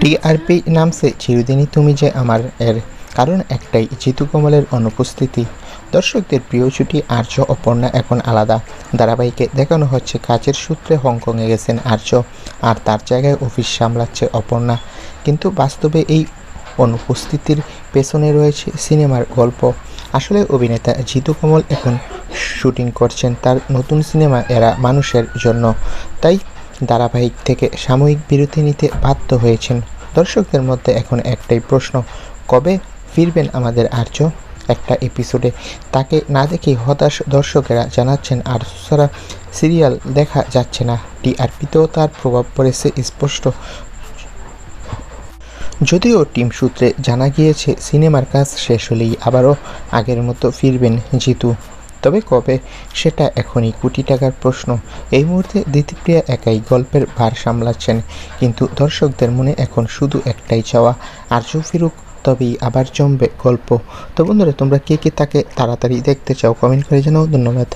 TRP নামছে চিরদিনই তুমি যে আমার এর, কারণ একটাই জিতু কমলের অনুপস্থিতি। দর্শকদের প্রিয় ছুটি আর্য অপর্ণা এখন আলাদা। ধারাবাহিকে দেখানো হচ্ছে কাজের সূত্রে হংকংয়ে গেছেন আর্য, আর তার জায়গায় অফিস সামলাচ্ছে অপর্ণা। কিন্তু বাস্তবে এই অনুপস্থিতির পেছনে রয়েছে সিনেমার গল্প। আসলে অভিনেতা জিতু কমল এখন শুটিং করছেন তার নতুন সিনেমা এরা মানুষের জন্য। তাই ধারাবাহিক থেকে সাময়িক বিরতি নিতে বাধ্য হয়েছেন। দর্শকদের মধ্যে এখন একটাই প্রশ্ন, কবে ফিরবেন আমাদের আর্য? একটা এপিসোডে তাকে না দেখেই হতাশ দর্শকেরা জানাচ্ছেন আর ছাড়া সিরিয়াল দেখা যাচ্ছে না। টিআরপিতেও তার প্রভাব পড়েছে স্পষ্ট। যদিও টিম সূত্রে জানা গিয়েছে, সিনেমার কাজ শেষ হলেই আবারও আগের মতো ফিরবেন জিতু। তবে কবে? সেটা এখনই কোটি টাকার প্রশ্ন। এই মুহূর্তে দিতিপ্রিয়া একাই গল্পের ভার সামলাচ্ছেন। কিন্তু দর্শকদের মনে এখন শুধু একটাই চাওয়া আর্য ফিরুক, তবেই আবার জমবে গল্প। তো বন্ধুরা, তোমরা কে কে তাকে তাড়াতাড়ি দেখতে চাও কমেন্ট করে জানাও। ধন্যবাদ।